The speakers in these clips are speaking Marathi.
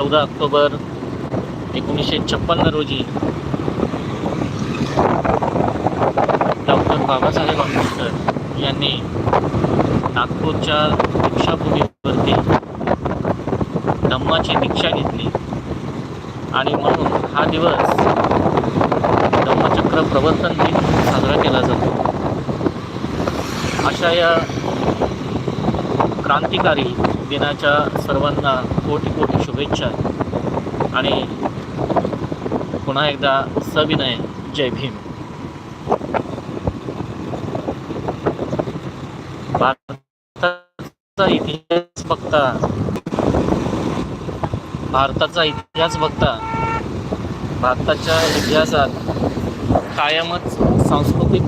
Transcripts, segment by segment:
चौदा ऑक्टोबर एकोणीसशे छप्पन्न रोजी डॉक्टर बाबासाहेब आंबेडकर यांनी नागपूरच्या दीक्षाभूमीवरती धम्माची दीक्षा घेतली. आणि म्हणून हा दिवस धम्मचक्र प्रवर्तन दिन साजरा केला जातो. अशा या क्रांतिकारी दिनाच्या सर्वांना कोटी कोटी शुभेच्छा. आणि पुन्हा एकदा सविनय जय भीम. भारताचा इतिहास बघता भारताचा इतिहास बघता भारताच्या इतिहासात कायमच सांस्कृतिक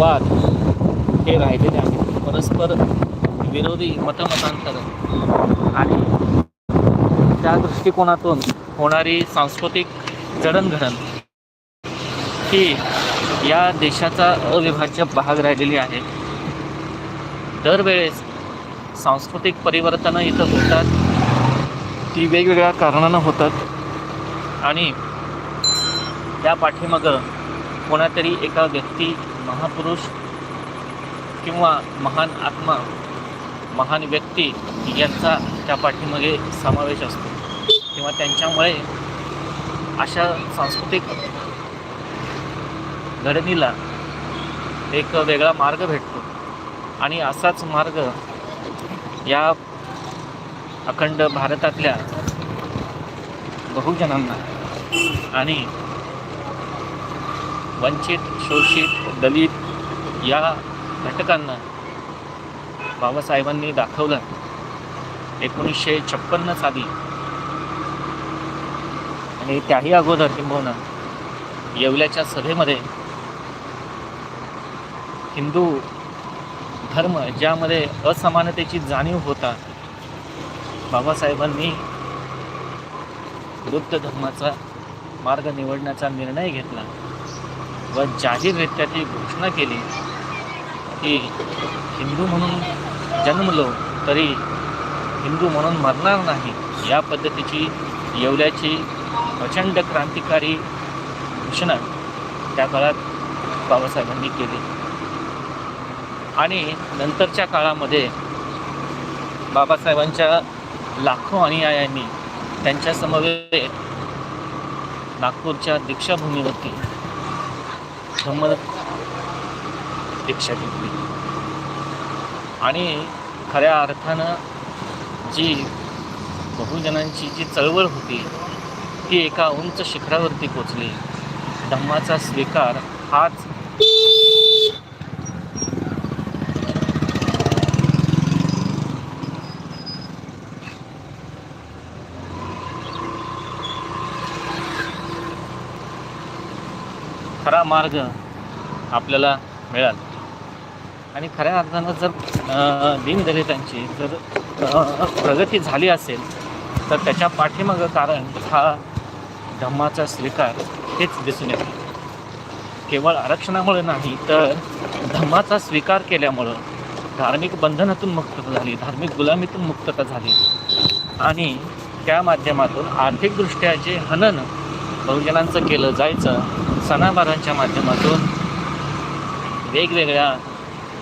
वाद हे राहिलेले आहेत. परस्पर विरोधी मतमतांतर आणि त्या दृष्टिकोनातून होणारी सांस्कृतिक जडणघडण ही या देशाचा अविभाज्य भाग राहिलेली आहे. दरवेळेस सांस्कृतिक परिवर्तनं इथं होतात. ती वेगवेगळ्या कारणानं होतात. आणि त्या पाठीमागं कोणातरी एका व्यक्ती महापुरुष किंवा महान आत्मा महान व्यक्ती यांचा त्या पाठीमागे समावेश असतो. किंवा त्यांच्यामुळे अशा सांस्कृतिक घडणीला एक वेगळा मार्ग भेटतो. आणि असाच मार्ग या अखंड भारतातल्या बहुजनांना आणि वंचित शोषित दलित या घटकांना बाबासाहेबांनी दाखवलं. एकोणीसशे छप्पन्न साली. आणि त्याही अगोदर किंबहुना येवल्याच्या सभेमध्ये हिंदू धर्म ज्यामध्ये असमानतेची जाणीव होता बाबासाहेबांनी बुद्ध धर्माचा मार्ग निवडण्याचा निर्णय घेतला व जाहीररित्या ती घोषणा केली की हिंदू म्हणून जन्मलो तरी हिंदू म्हणून मरणार नाही. या पद्धतीची येवल्याची प्रचंड क्रांतिकारी घोषणा त्या काळात बाबासाहेबांनी केली. आणि नंतरच्या काळामध्ये बाबासाहेबांच्या लाखो अनुयायांनी त्यांच्या समवेत नागपूरच्या दीक्षाभूमीवरती धम्म दीक्षा घेतली. आणि खऱ्या अर्थानं जी बहुजनांची जी चळवळ होती ती एका उंच शिखरावरती पोचली. धम्माचा स्वीकार हाच खरा मार्ग आपल्याला मिळाला. आणि खऱ्या अर्थानं जर अ, दीनदलितांची जर प्रगती झाली असेल तर त्याच्या पाठीमागं कारण हा धम्माचा स्वीकार हेच दिसून येतं. केवळ आरक्षणामुळे नाही तर धम्माचा स्वीकार केल्यामुळं धार्मिक बंधनातून मुक्तता झाली धार्मिक गुलामीतून मुक्तता झाली. आणि त्या माध्यमातून आर्थिकदृष्ट्या जे हनन बहुजनांचं केलं जायचं सणाबारांच्या माध्यमातून वेगवेगळ्या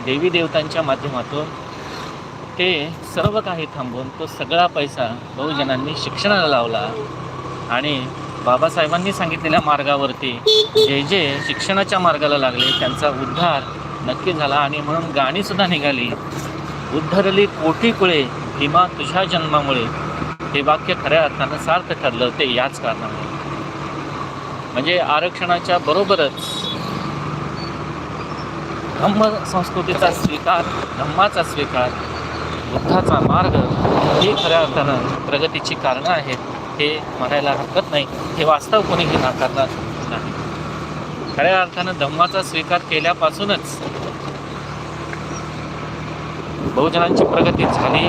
देवी देवतांच्या माध्यमातून ते सर्व काही थांबून तो सगळा पैसा बहुजनांनी शिक्षणाला लावला. आणि बाबासाहेबांनी सांगितलेल्या मार्गावरती जे जे शिक्षणाच्या मार्गाला लागले त्यांचा उद्धार नक्की झाला. आणि म्हणून गाणीसुद्धा निघाली. उद्धरली कोटी कुळे भीमा तुझ्या जन्मामुळे. हे वाक्य खऱ्या अर्थानं सार्थ ठरलं ते याच कारणामुळे. म्हणजे आरक्षणाच्या बरोबरच धम्म संस्कृतीचा स्वीकार धम्माचा स्वीकार बुद्धाचा मार्ग हे खऱ्या अर्थानं प्रगतीची कारणं आहेत हे म्हणायला हरकत नाही. हे वास्तव कोणीही नाकारणार नाही. खऱ्या अर्थानं धम्माचा स्वीकार केल्यापासूनच बहुजनांची प्रगती झाली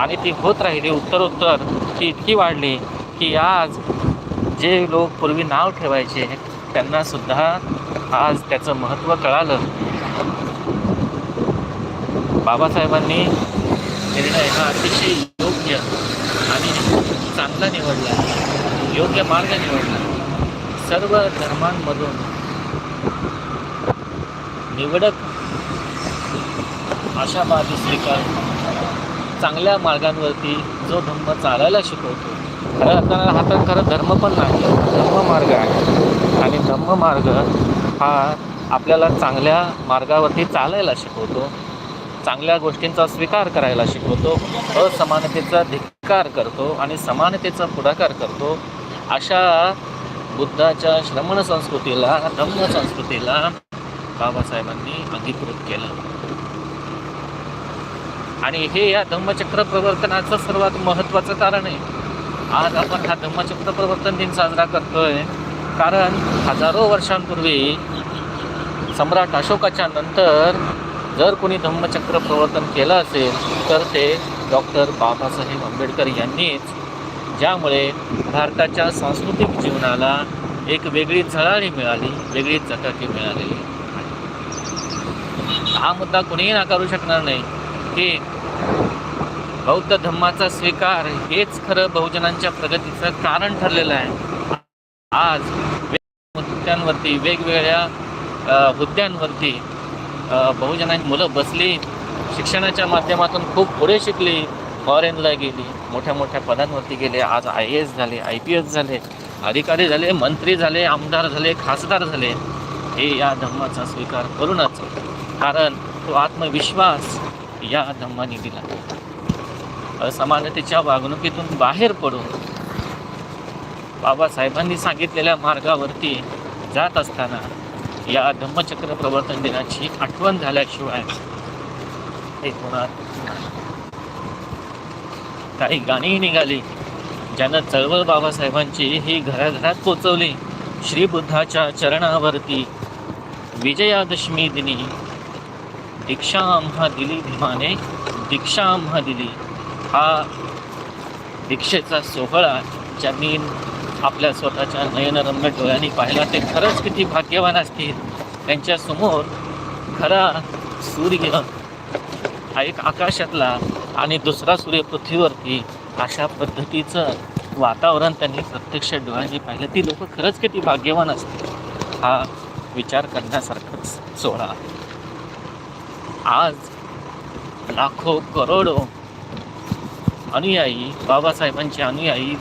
आणि ती होत राहिली. उत्तरोत्तर ती इतकी वाढली की आज जे लोक पूर्वी नाव ठेवायचे त्यांनासुद्धा आज त्याचं महत्त्व कळालं. बाबासाहेबांनी निर्णय हा अतिशय योग्य आणि चांगला निवडला. योग्य मार्ग निवडला. सर्व धर्मांमधून निवडक आशावादी स्वीकार चांगल्या मार्गांवरती जो धम्म चालायला शिकवतो. खरं अर्थानं हा तर खरं धर्म पण नाही धर्ममार्ग आहे. आणि धम्म मार्ग हा आपल्याला चांगल्या मार्गावरती चालायला शिकवतो. चांगल्या गोष्टींचा स्वीकार करायला शिकवतो असमानतेचा धिक्कार करतो आणि समानतेचा पुढाकार करतो अशा बुद्धाच्या श्रमण संस्कृतीला धम्म संस्कृतीला बाबासाहेबांनी अंगीकृत केलं. आणि हे या धम्मचक्र प्रवर्तनाचं सर्वात महत्त्वाचं कारण आहे. आज आपण हा धम्मचक्र प्रवर्तन दिन साजरा करतोय कारण हजारो वर्षांपूर्वी सम्राट अशोकाच्या नंतर जर कोणी धम्मचक्र प्रवर्तन केलं असेल तर ते डॉक्टर बाबासाहेब आंबेडकर यांनीच ज्यामुळे भारताच्या सांस्कृतिक जीवनाला एक वेगळी झळाळी मिळाली वेगळी चकाकी मिळालेली हा मुद्दा कोणीही नाकारू शकणार नाही. की बौद्ध धम्माचा स्वीकार हेच खरं बहुजनांच्या प्रगतीचं कारण ठरलेलं आहे. आज वेगवेगळ्या मुद्द्यांवरती वेगवेगळ्या हुद्द्यांवरती बहुजनांची मुलं बसली शिक्षणाच्या माध्यमातून खूप पुढे शिकली फॉरेनला गेली मोठ्या मोठ्या पदांवरती गेले आज आय ए एस झाले आय पी एस झाले अधिकारी झाले मंत्री झाले आमदार झाले खासदार झाले. हे या धम्माचा स्वीकार करूनच कारण तो आत्मविश्वास या धम्माने दिला. असमानतेच्या वागणुकीतून बाहेर पडून बाबासाहेबांनी सांगितलेल्या मार्गावरती जात असताना या धम्मचक्र प्रवर्तन दिनाची आठवण झाल्याशिवाय हे होणार नाही. काही गाणीही निघाली ज्यानं चळवळ बाबासाहेबांची ही घराघरात पोचवली श्री बुद्धाच्या चरणावरती विजयादशमी दिनी दीक्षा आम्हा दिली भीमाने दीक्षा आम्हा दिली हा दीक्षेचा सोहळा ज्यांनी आपल्या स्वतःच्या नयनरम्य डोळ्यांनी पाहिला ते खरंच किती भाग्यवान असतील. त्यांच्यासमोर खरा सूर्य हा एक आकाशातला आणि दुसरा सूर्य पृथ्वीवरती अशा पद्धतीचं वातावरण त्यांनी प्रत्यक्ष डोळ्यांनी पाहिलं. ती लोक खरंच किती भाग्यवान असतील हा विचार करण्यासारखाच सोहळा. आज लाखो करोडो अनुयायी बाबासाहेबांचे अनुयायी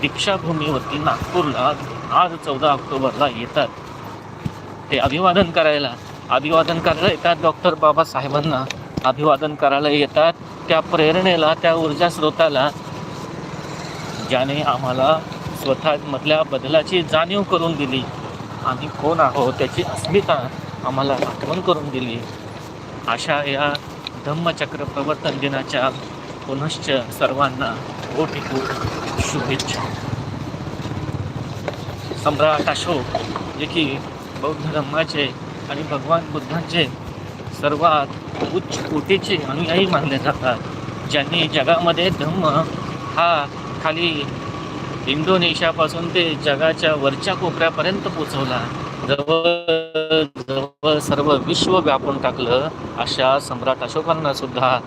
दीक्षाभूमीवरती नागपूरला आज चौदा ऑक्टोबरला येतात. ते अभिवादन करायला अभिवादन करायला येतात डॉक्टर बाबासाहेबांना. अभिवादन करायला येतात. त्या प्रेरणेला त्या ऊर्जा स्रोताला ज्याने आम्हाला स्वतःमधल्या बदलाची जाणीव करून दिली. आम्ही कोण आहोत त्याची अस्मिता आम्हाला आठवण करून दिली. अशा या धम्मचक्र प्रवर्तन दिनाच्या पुनश्च सर्वांना ओटी शुभेच्छा. सम्राट अशोक जे की बौद्ध धर्माचे आणि भगवान बुद्धांचे सर्वात उच्च कोटीचे अनुयायी मानले जातात ज्यांनी जगामध्ये धम्म हा खाली इंडोनेशियापासून ते जगाच्या वरच्या कोपऱ्यापर्यंत पोचवला. जवळ जवळ सर्व विश्व व्यापून टाकलं अशा सम्राट अशोकांना सुद्धा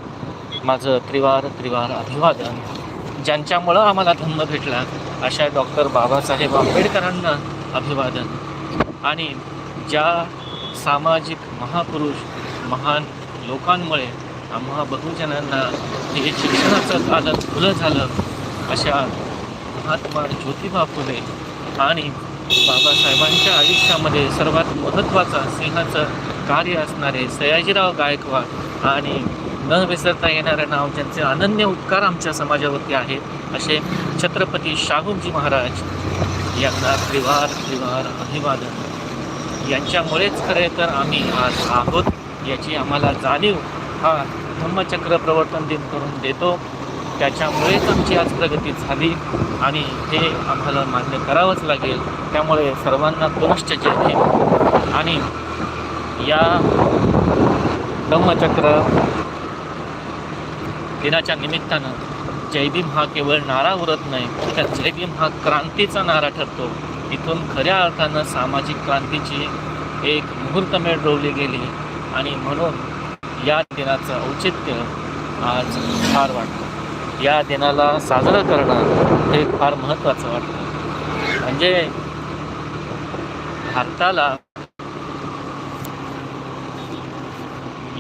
माझं त्रिवार त्रिवार अभिवादन. ज्यांच्यामुळं आम्हाला धम्म भेटला अशा डॉक्टर बाबासाहेब आंबेडकरांना अभिवादन. आणि ज्या सामाजिक महापुरुष महान लोकांमुळे आम्हा बहुजनांना हे शिक्षणाचं झालं खुलं झालं अशा महात्मा ज्योतिबा फुले आणि बाबासाहेबांच्या आयुष्यामध्ये सर्वात महत्त्वाचा सिंहाचं कार्य असणारे सयाजीराव गायकवाड आणि न विसरता येणारं नाव ज्यांचे अनन्य उपकार आमच्या समाजावरती आहेत असे छत्रपती शाहूजी महाराज यांना त्रिवार त्रिवार अभिवादन. यांच्यामुळेच खरे तर आम्ही आज आहोत याची आम्हाला जाणीव हा धम्मचक्र प्रवर्तन दिन करून देतो. त्याच्यामुळेच आमची आज प्रगती झाली आणि हे आम्हाला मान्य करावंच लागेल. त्यामुळे सर्वांना पुनश्च जय आणि या धम्मचक्र दिनाच्या निमित्तानं जयभीम हा केवळ नारा उरत नाही तर जयभीम हा क्रांतीचा नारा ठरतो. इथून खऱ्या अर्थानं सामाजिक क्रांतीची एक मुहूर्तमेढ रोवली गेली आणि म्हणून या दिनाचं औचित्य आज फार वाटतं. या दिनाला साजरं करणं हे फार महत्त्वाचं वाटतं. म्हणजे भारताला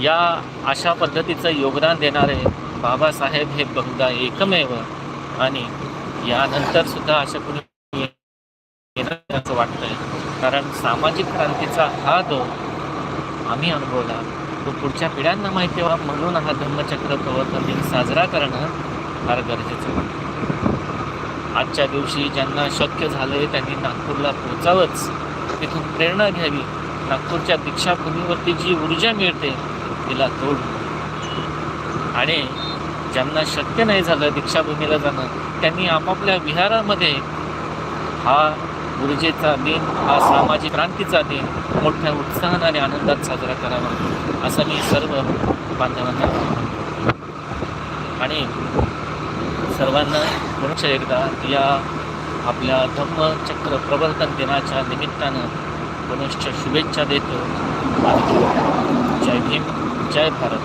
या अशा पद्धतीचं योगदान देणारे बाबासाहेब हे बहुधा एकमेव आणि यानंतर सुद्धा असं कुणी असं वाटतंय. कारण सामाजिक क्रांतीचा हा दौर आम्ही अनुभवला. तो पुढच्या पिढ्यांना माहिती व्हावा म्हणून हा धम्मचक्र प्रवर्तन दिन साजरा करणं फार गरजेचं वाटतं. आजच्या दिवशी ज्यांना शक्य झालंय त्यांनी नागपूरला पोचावंच तिथून प्रेरणा घ्यावी. नागपूरच्या दीक्षाभूमीवरती जी ऊर्जा मिळते तिला तोड. आणि ज्यांना शक्य नाही झालं दीक्षाभूमीला जाणं त्यांनी आपापल्या विहारामध्ये हा ऊर्जेचा दिन हा सामाजिक क्रांतीचा दिन मोठ्या उत्साहाने आणि आनंदात साजरा करावा असं मी सर्व बांधवांना आणि सर्वांना पुनश्च एकदा या आपल्या धम्मचक्र प्रवर्तन दिनाच्या निमित्तानं पुनश्च शुभेच्छा देतो. जय भीम जय भारत.